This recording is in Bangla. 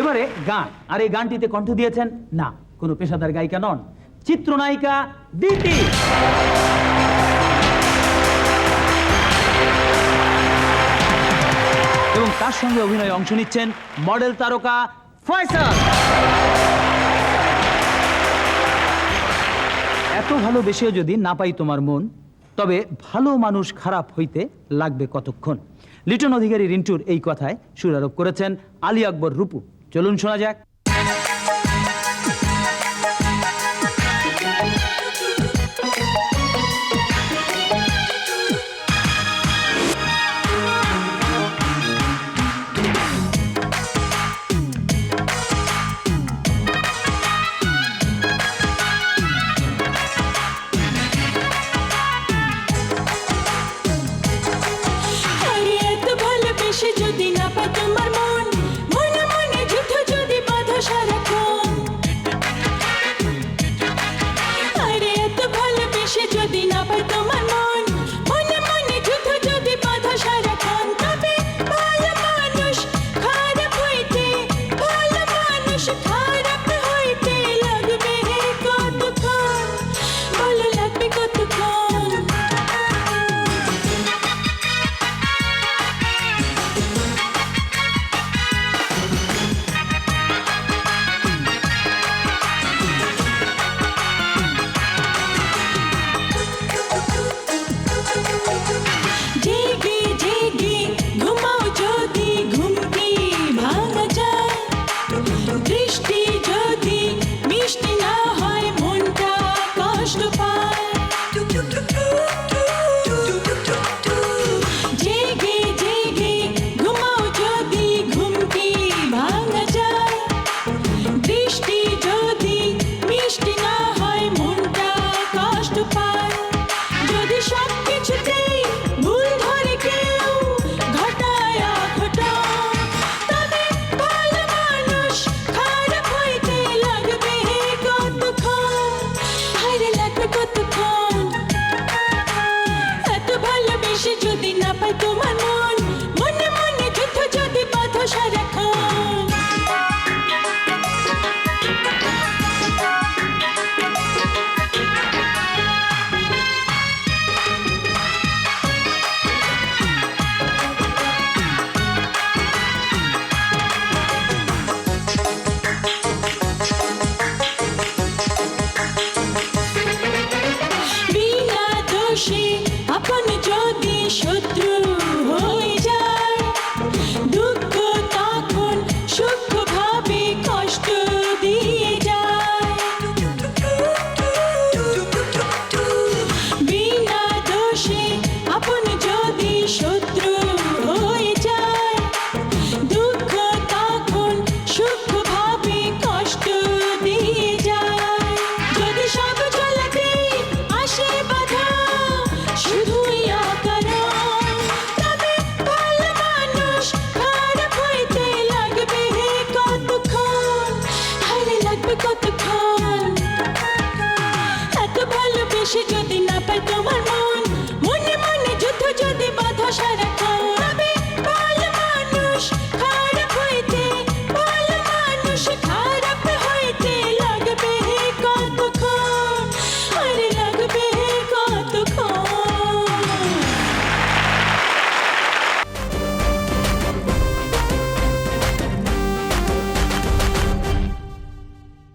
এবারে গান। আর এই গানটিতে কণ্ঠ দিয়েছেন, না, কোনো পেশাদার গায়িকা নন, চিত্রনায়িকা দিতি এবং তার সঙ্গে অভিনয়ে অংশ নিচ্ছেন মডেল তারকা ফয়সাল। এত ভালোবেসেও যদি না পাই তোমার মন, তবে ভালো মানুষ খারাপ হইতে লাগবে কতক্ষণ? লিটন অধিকারী রিন্টুর এই কথায় সুরারোপ করেছেন আলী আকবর রূপু। চলুন শোনা যাক। Chicago. যদি না পাই তোমার কতক্ষণ এত ভালোবেসে যদি না পাই তোমার মন মনে মনে যুদ্ধ যদি বাধা সারা